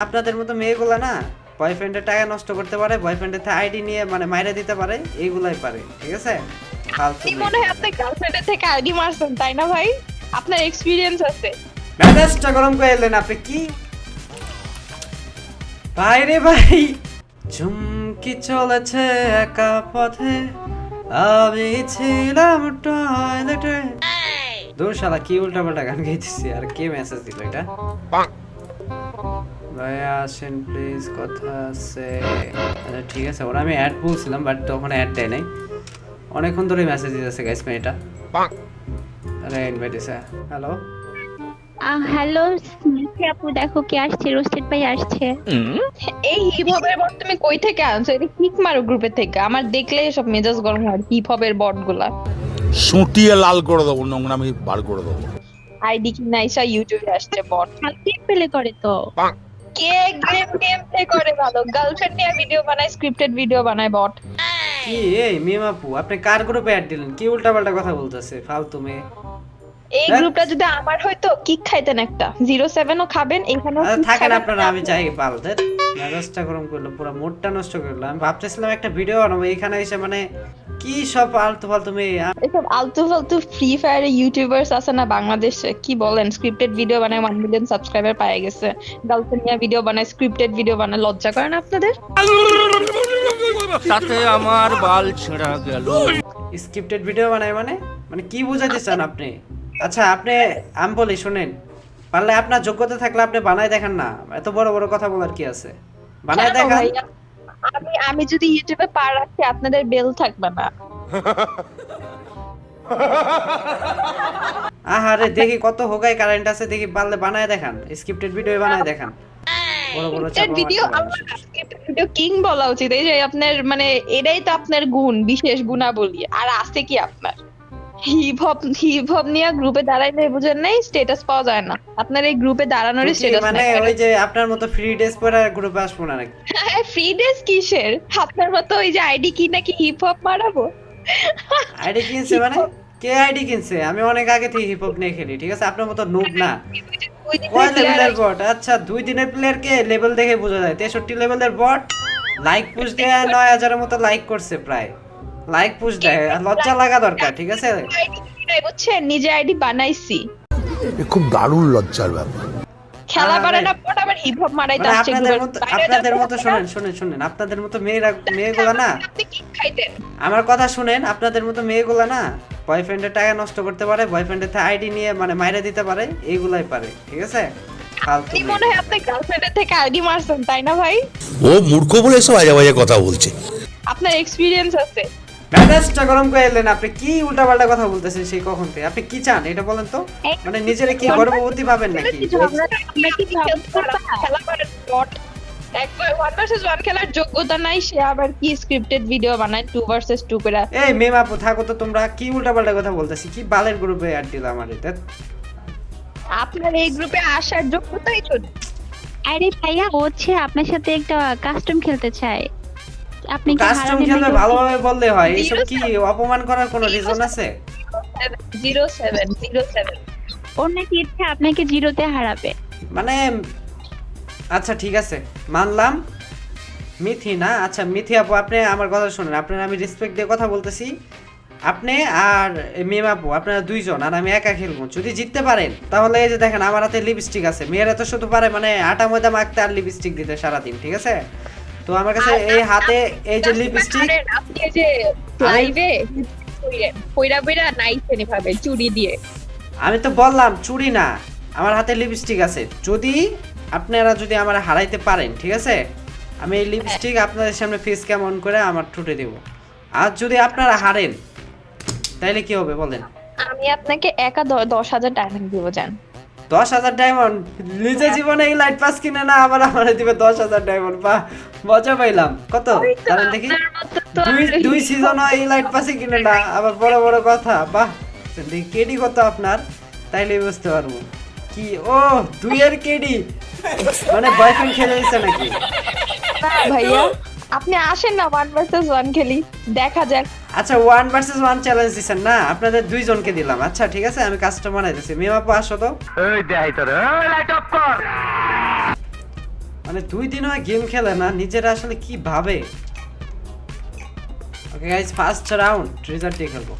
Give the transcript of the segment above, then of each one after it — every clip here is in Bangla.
আপনাদের মতো মেয়েগুলা না বয়ফ্রেন্ডের টাকা নষ্ট করতে পারে বয়ফ্রেন্ডের থেকে আইডি নিয়ে মানে মাইরে দিতে পারে এইগুলাই পারে ঠিক আছে? আপনি মনে হয় আপনার গার্লফ্রেন্ডের থেকে আইডি মারছেন তাই না ভাই? আপনার এক্সপিরিয়েন্স আছে। মেজাজটা গরম করে এলেন আপনি কি? ভাই রে ভাই চুমকি চলেছে একা পথে। আমি ছিলাম টয়লেটে দূর শালা কি উল্টা পাল্টা গান গাইতেছি আর কে মেসেজ দিল এটা? ভাইয়া আসেন প্লিজ কথা আছে। আচ্ছা ঠিক আছে ওরা আমি অ্যাড বলছিলাম বাট তখন অ্যাড দেয় নাই। অনেকক্ষণ ধরে মেসেজ দিতেছে গাইস মেয়েটা। আরে ইনভাইট দিছে। হ্যালো হ্যালো স্মৃতি আপু দেখো কে আসছে রোস্টেড ভাই আসছে। এই হিপ হপের বট তুমি কই থেকে আনছো? এটা কিক মারো গ্রুপের থেকে। আমার দেখলে সব মেজাজ গরম হয় হিপ হপের বটগুলা সুটিয়ে লাল করে দেবো নোংরামি বার করে দেবো। আইডি কি নাইসা ইউটিউবে আসছে বট। কে পেলে করে তো। কে গেম গেম প্লে করে ভালো? গার্লফ্রেন্ড নিয়ে ভিডিও বানায় স্ক্রিপ্টেড ভিডিও বানায় বট কি এই মিমাপু আপনি কার গ্রুপে অ্যাড দিলেন? কি উল্টাপাল্টা কথা বলতেছে ফালতু মেয়ে। এই হ্যাঁ? গ্রুপটা যদি আমার হয়তো কিক খাইতেন একটা। জিরো ও খাবেন এখানেও থাকেন আপনারা আমি চাই পালতে মেজাজটা গরম করল পুরো মোডটা নষ্ট করল। আমি ভাবতেছিলাম একটা ভিডিও বানাবো এখানে এসে মানে কি সব আলতু ফালতু মেয়ে এসব আলতু ফালতু ফ্রি ফায়ার ইউটিউবার্স আছে না বাংলাদেশে? কি বলেন স্ক্রিপ্টেড ভিডিও বানায় ওয়ান মিলিয়ন সাবস্ক্রাইবার পায় গেছে। গার্লফ্রেন্ড নিয়ে ভিডিও বানায় স্ক্রিপ্টেড ভিডিও বানায় লজ্জা করেন আপনাদের? তাতে আমার বাল ছেঁড়া গেল। স্ক্রিপ্টেড ভিডিও বানায় মানে? মানে কি বোঝাতে চান আপনি? আচ্ছা আপনি আমি বলি শুনেন। পারলে আপনার যোগ্যতা থাকলে আপনি বানায় দেখান না। এত বড় বড় কথা বলার কি আছে? বানায় কেন দেখান। আমি আমি যদি ইউটিউবে পা রাখি আপনাদের বেল থাকবে না। আহারে দেখি কত হোগাই কারেন্ট আছে দেখি পারলে বানায় দেখান। স্ক্রিপ্টেড ভিডিও বানায় দেখান। বড় বড় ভিডিও ভিডিও কিং বলা উচিত। এই যে আপনার মানে এটাই তো আপনার গুণ বিশেষ গুণাবলী। আর আছে কি আপনার? হিপ হপ হিপ হপ নিয়ে গ্রুপে দাঁড়াইলে বুঝেন নাই স্ট্যাটাস পাওয়া যায় না। আপনার এই গ্রুপে দাঁড়ানোরই স্ট্যাটাস মানে ওই যে আপনার মতো ফ্রি ড্রেস পরে গ্রুপে আসব না নাকি? ফ্রি ডেস কিসের? আপনার মতো ওই যে আইডি কি নাকি হিপ হপ মারাবো? আইডি কিনছে মানে? কে আইডি কিনছে? আমি অনেক আগে থেকে হিপ হপ নিয়ে খেলি ঠিক আছে? আপনার মতো নুব না। কয় লেভেলের বট আচ্ছা দুই দিনের প্লেয়ার কে লেভেল দেখে বোঝা যায়? তেষট্টি লেভেলের বট লাইক পুশ দেয় নয় হাজারের মতো লাইক করছে প্রায়। লাইক পুশ দেয় আর লজ্জা লাগা দরকার ঠিক আছে? বুঝছেন? নিজে আইডি বানাইছি। খুব দারুণ লজ্জার ব্যাপার। খেলা। পারে না পট আবার হিপ হপ মারাইতে আসছে আপনাদের মতো শুনেন শুনেন শুনেন। আপনাদের মতো মেয়েরা মেয়েগুলা না। আপনি কি খাইতেন। আমার কথা শুনেন আপনাদের মতো মেয়েগুলা না বয়ফ্রেন্ডের টাকা নষ্ট করতে পারে বয়ফ্রেন্ডের আইডি নিয়ে মানে মাইরে দিতে পারে এইগুলাই পারে ঠিক আছে? আপনি মনে হয় আপনার গার্লফ্রেন্ডের থেকে আইডি মারছেন তাই না ভাই? ও মূর্খ বলে এসব বাজে বাজে কথা বলছে। আপনার এক্সপিরিয়েন্স আছে। মেজাজটা গরম করে এলেন আপনি কি উল্টাপাল্টা কথা বলতেছেন সেই কখন থেকে? আপনি কি চান এটা বলেন তো? মানে নিজেরে কি গর্ভবতী ভাবেন নাকি? খেলার যোগ্যতা নাই সে আবার কি স্ক্রিপ্টেড ভিডিও বানায় টু ভার্সেস টু করে এই মেম আপু থাকো তো তোমরা কি উল্টাপাল্টা কথা বলতেছি? কি বালের গ্রুপে অ্যাড দিলাম আমার এটা আপনার এই গ্রুপে আসার যোগ্যতাই ছোট আরে ভাইয়া হচ্ছে আপনার সাথে একটা কাস্টম খেলতে চায়। আপনি কি কাস্টম খেলবে ভালোভাবে বললে হয় এইসব কি অপমান করার কোনো রিজন আছে? জিরো সেভেন জিরো সেভেন ওর নাকি ইচ্ছে আপনাকে জিরোতে হারাবে। মানে আচ্ছা ঠিক আছে। মানলাম। মিথি না? আচ্ছা মিথি আপু আপনি আমার কথা শুনেন। আপনার আমি রেসপেক্ট দিয়ে কথা বলতেছি। আপনি আর মেম আপু আপনারা দুইজন আর আমি একা খেলব। যদি জিততে পারেন তাহলে এই যে দেখেন আমার হাতে লিপস্টিক আছে। মেয়েরা তো শুধু পারে মানে আটা ময়দা মাখতে আর লিপস্টিক দিতে সারাদিন ঠিক আছে? তো আমার কাছে এই হাতে এই যে লিপস্টিক আপনি যে লাইভে পয়রা পয়রা নাইছেন এভাবে চুরি দিয়ে। আমি তো বললাম চুরি না আমার হাতে লিপস্টিক আছে। যদি আপনারা যদি আমার হারাইতে পারেন ঠিক আছে? আমি এই লিপস্টিক আপনাদের সামনে ফেস কেমন করে আমার ঠুটে দেব। আর যদি আপনারা হারেন তাইলে কি হবে বলেন? আমি আপনাকে একা দশ হাজার ডায়মন্ড দিব যান দশ হাজার ডায়মন্ড নিজে জীবনে এই লাইট পাস কিনে না আবার আমার দিবে দশ হাজার ডায়মন্ড বা মজা পাইলাম। কত? কারণ দেখি। দুই দুই সিজন এই লাইট পাসে কিনে না আবার বড় বড় কথা। বাহ কেডি কত আপনার? তাইলে বুঝতে পারব। কি? ও দুইয়ের কেডি মানে বয়ফ্রেন্ড খেলে দিচ্ছে নাকি? ভাইয়া আপনি আসেন না ওয়ান ভার্সেস ওয়ান খেলি। দেখা যাক। আচ্ছা ওয়ান ভার্সেস ওয়ান চ্যালেঞ্জ দিচ্ছেন না? আপনাদের দুইজনকে দিলাম। আচ্ছা ঠিক আছে আমি কাজটা মেম মেমাপু আসো তো। মানে দুই দিন হয় গেম খেলে না নিজেরা আসলে কি ভাবে? Okay guys first round result দিয়ে খেলব।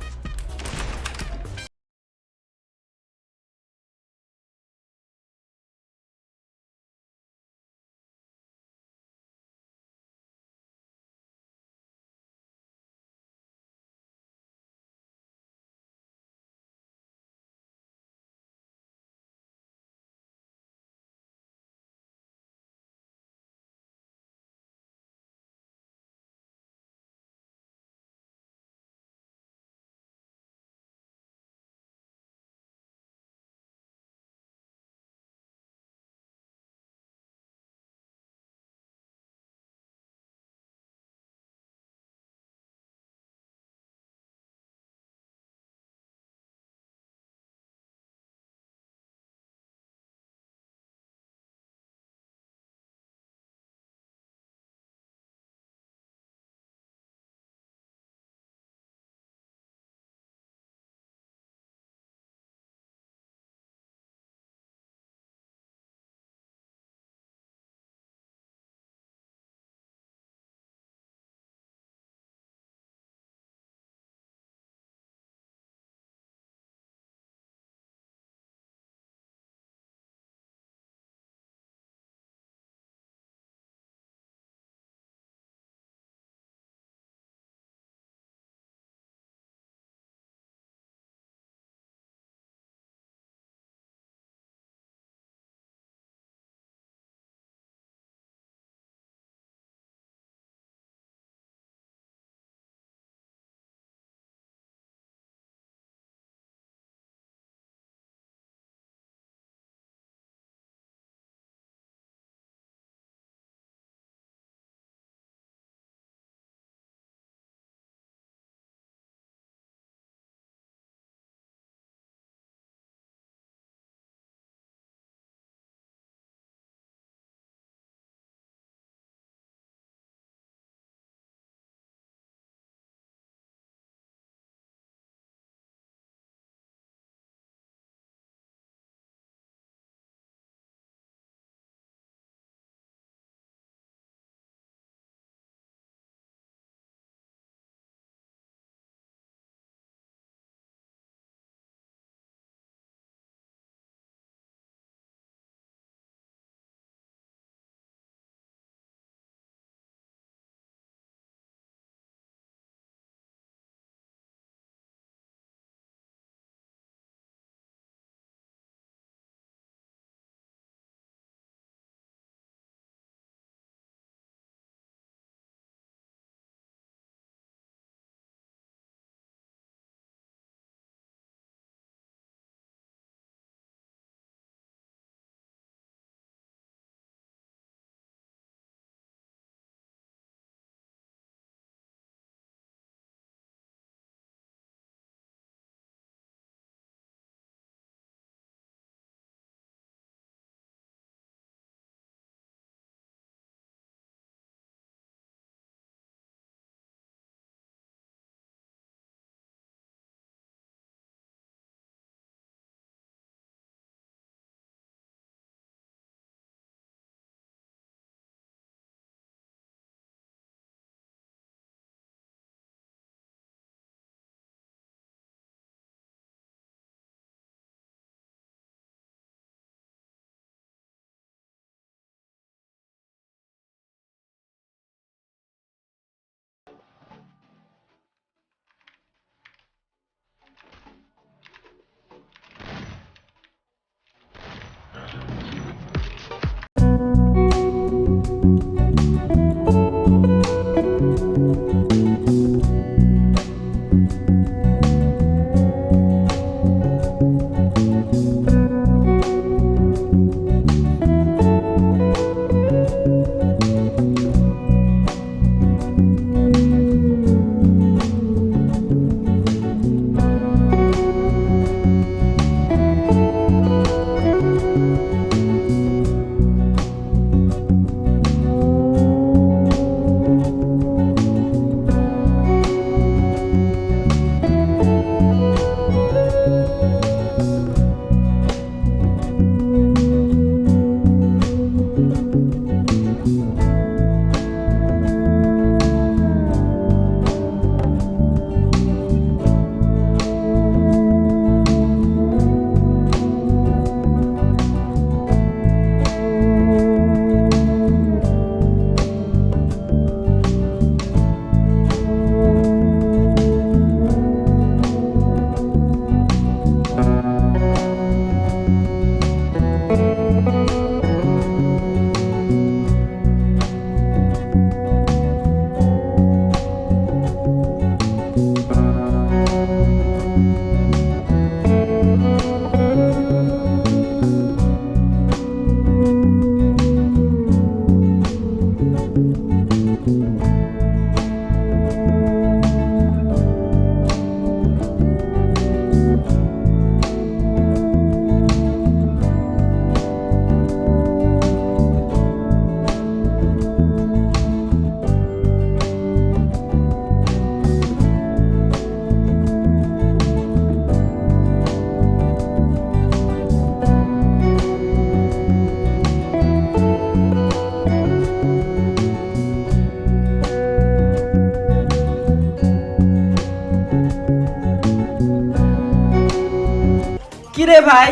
রে ভাই?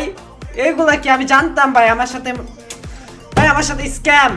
এগুলা কি আমি জানতাম ভাই? আমার সাথে ভাই আমার সাথে স্ক্যাম